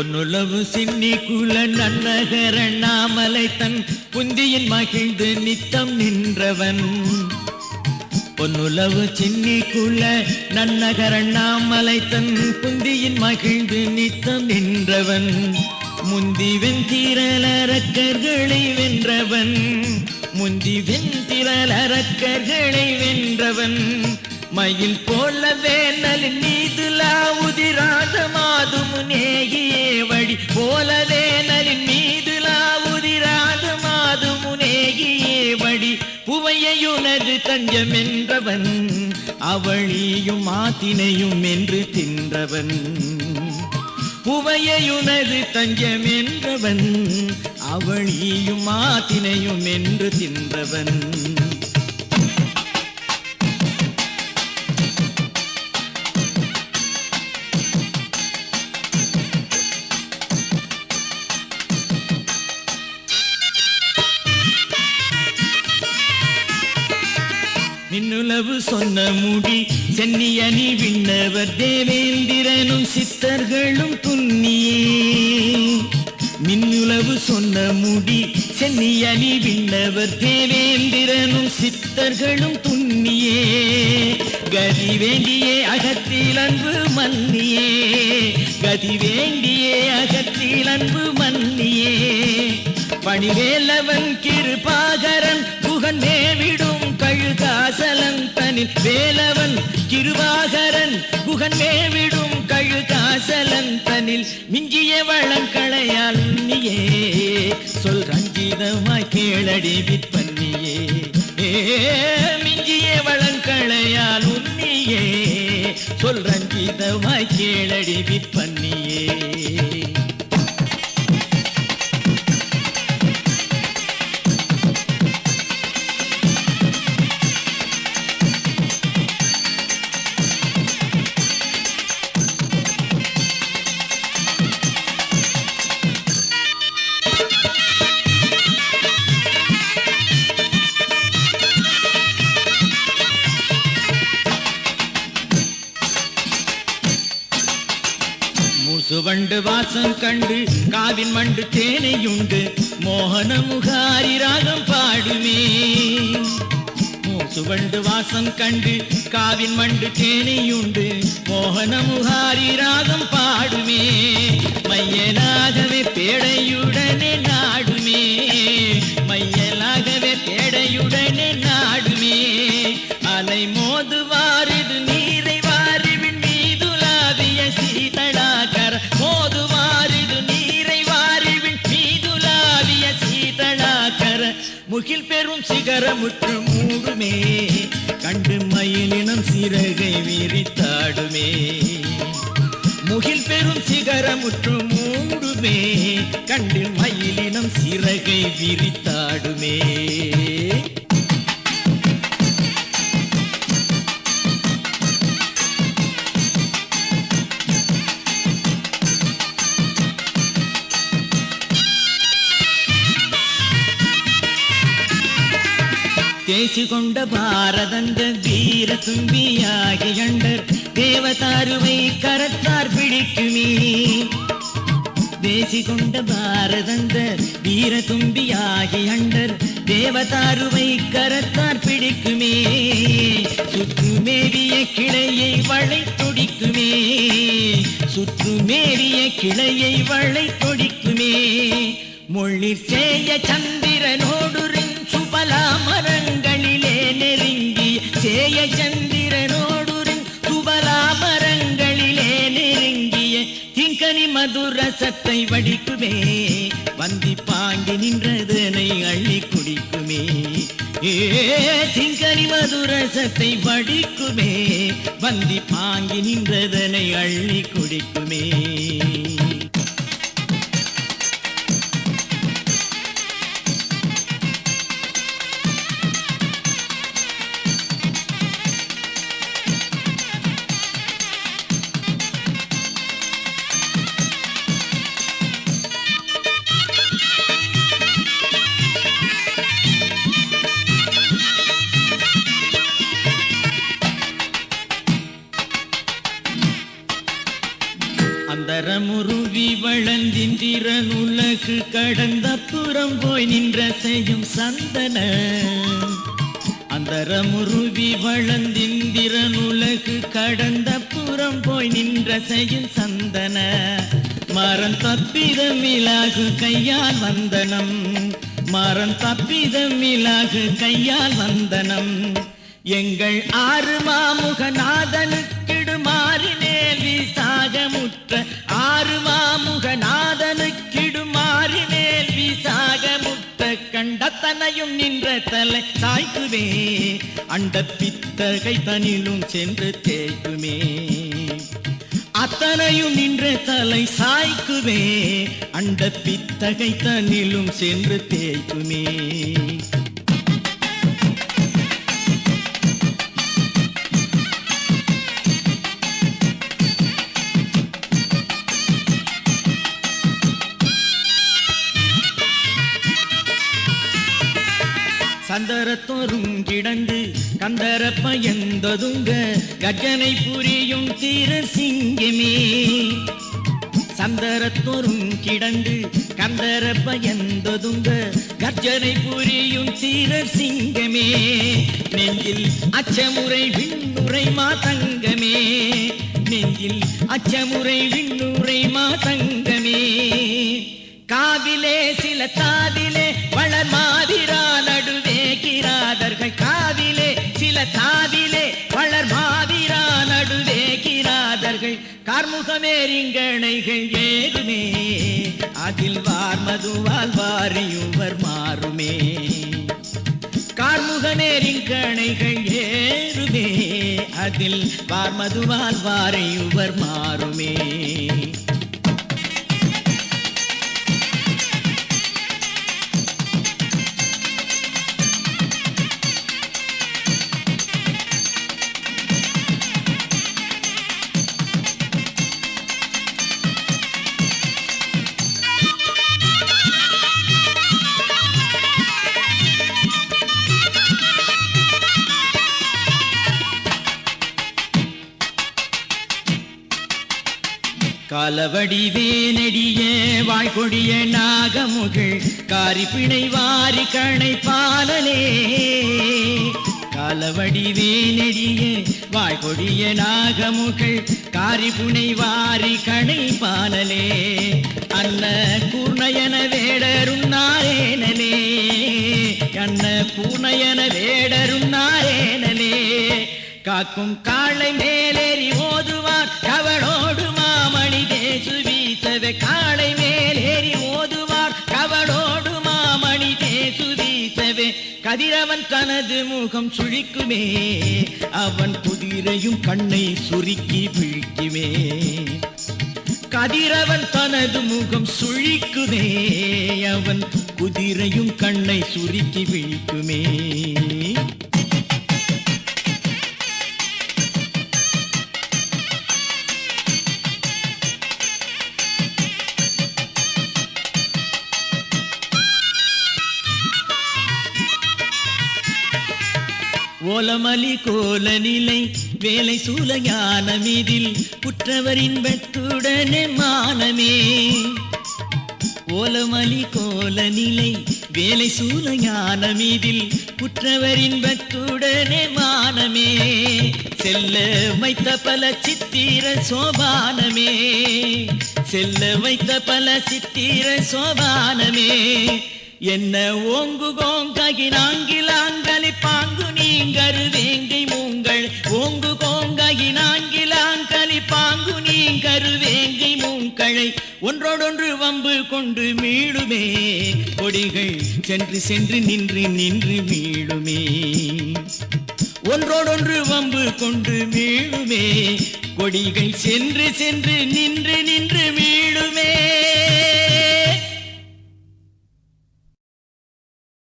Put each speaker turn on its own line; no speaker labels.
பொன்னுளவு சின்னி குல நன்னகர நாமலை தன் புந்தியின் மகிழ்ந்து நித்தம் நின்றவன். பொன்னுளவு சின்னி குல நன்னகர நாமலை தன் புந்தியின் மகிழ்ந்து நித்தம் நின்றவன். முந்தி வெந்திரலரக்கர்களை வென்றவன். முந்தி வெந்திரலரக்கர்களை வென்றவன். மயில் போல வேனல் நீதுலா உதிராத மாதும் நேயே வழி போல வேனலின் உதிராத மாதும் நேயே வழி புவையுனது தஞ்சம் என்றவன் அவளியும் மாத்தினையும் என்று தின்றவன். புவையுனது தஞ்சம் என்றவன் அவளியும் மாத்தினையும் என்று தின்றவன். நின்னுளவு சொன்ன முடி சென்னியணி விண்ணவர் தேவேந்திரனும் சித்தர்களும் துன்னியே. மின்னுளவு சொன்ன முடி சென்னியணி விண்ணவர் தேவேந்திரனும் சித்தர்களும் துன்னியே. கதி வேண்டியே அகத்தில் அன்பு மன்னியே. கதி வேண்டியே அகத்தில் அன்பு மன்னியே. பணிவேலவன் கிருபாகரன் புகன் மேவிடும் வாசலன் தனில் வேலவன் கிருவாகரன் புகன் மேவிடும் கழுகாசலன் தனில் மிஞ்சிய வளங்களையால் உன்னியே. சொல் ரஞ்சிதமாய் கேளடி விற்பன்னியே. மிஞ்சிய வளங்களையால் உன்னியே. சொல் ரஞ்சிதமாய் கேளடி விற்பன்னியே. வண்டு வாசம் கண்டு காவின் மண்டு தேனையுண்டு. மோகன முகாரி ராகம் பாடுமே. சுவண்டு வாசம் கண்டு காவின் மண்டு தேனையுண்டு. மோகன முகாரி ராகம் பாடுமே. மையனாகவே பேடையுடனே நாடு மூக்கில் பெரும் சிகரமுற்று மூடுமே. கண்டு மயிலினம் சிறகை விரித்தாடுமே. முகில் பெரும் சிகரமுற்று மூடுமே. கண்டு மயிலினம் சிறகை விரித்தாடுமே பேசிக்கொண்ட பாரதந்த வீர தும்பியாகி கண்டர் தேவதாருவை கரத்தார் பிடிக்குமே. பேசிக்கொண்ட பாரதந்த வீர தும்பியாகி அண்டர் தேவதாருவை கரத்தார் பிடிக்குமே. சுற்றுமேறிய கிளையை வளை தொடிக்குமே. சுற்றுமேறிய கிளையை வளை தொடிக்குமே. மொழிற் சேய சந்திரனோடு சுபலாமர மதுரசத்தை வடிக்குமே. வந்தி பாங்கி நின்றதனை அள்ளி குடிக்குமே. ஏ திங்கனி மதுரசத்தை வடிக்குமே. வந்தி பாங்கி நின்றதனை அள்ளி குடிக்குமே. உலகு கடந்த புறம் போய் நின்ற செய்யும் சந்தன. அந்தரமுருவி வளர்ந்திந்திரன் உலகு கடந்த புறம் போய் நின்ற செய்யும் சந்தன. மரம் தப்பிதமிலாகு கையால் வந்தனம். மரம் தப்பிதமிலாகு கையால் வந்தனம். எங்கள் ஆறு மாமுகநாதனுக்கிடு மாறினேல் சாகமுற்ற கண்டத்தனையும் நின்ற தலை சாய்க்குமே. அண்ட பித்தகை தனிலும் சென்று தேய்க்குமே. அத்தனையும் நின்ற தலை சாய்க்குவே அண்ட பித்தகை தனிலும் சென்று தேய்க்குமே. சந்தரத்தோறும் கிடந்து கந்தர பயந்ததுங்க. கஜனை புரியும் தீர சிங்கமே. சந்தரத்தோறும் கிடந்து கந்தர பயந்ததுங்க. கர்ஜனை புரியும் தீர சிங்கமே. நெஞ்சில் அச்சமுறை விண்ணுரை மாதங்கமே. நெஞ்சில் அச்சமுறை விண்ணுரை மாதங்கமே. காவிலே சில தாவிலே கிராதர்கள் ஏதுமே அதில் வார்மதுவால் வாரியுவர் மாறுமே. கார்முகநேரிங்கணைகள் ஏறுமே. அதில் வார்மதுவால் வாரியுவர் மாறுமே. காலவடி வேனடிய வாய்கொடிய நாகமுகில் காரிப்பிணை வாரி கணை பாலனே காலவடி வேனடிய வாய்கொடிய நாகமுகள் காரிப்புனை வாரி கணை பாலலே அன்ன பூர்ணயன வேடரும் நாரேனலே அன்ன பூர்ணயன வேடரும் நாரேனலே காக்கும் காளை மேலேறி ஓதுவார் கவனோடுவார் கதிரவன் தனது முகம் சுழிக்குமே. அவன் குதிரையும் கண்ணை சுருக்கி விழிக்குமே கதிரவன் தனது முகம் சுழிக்குமே. அவன் குதிரையும் கண்ணை சுருக்கி விழிக்குமே கோலமலி கோல நிலை வேலை சூலஞான மீதில் குற்றவரின் வெட்டுடனே மானமே. ஓலமலி கோல நிலை வேலை சூலஞான மீதில் குற்றவரின் வெட்டுடனே மானமே. செல்ல வைத்த பல சித்திர சோபானமே. செல்ல வைத்த பல சித்திர சோபானமே. என்ன ஓங்கு கோங்ககி நீங்கரு வேங்கை மூங்கள் ஓங்கு கோங்ககி நாங்கிலாங்கலி பாங்கு நீங்கரு வேங்கை மூங்களை. ஒன்றோடொன்று வம்பு கொண்டு மீளுமே கொடிகள் சென்று சென்று நின்று நின்று மீளுமே. ஒன்றோடொன்று வம்பு கொண்டு மீளுமே கொடிகள் சென்று சென்று நின்று நின்று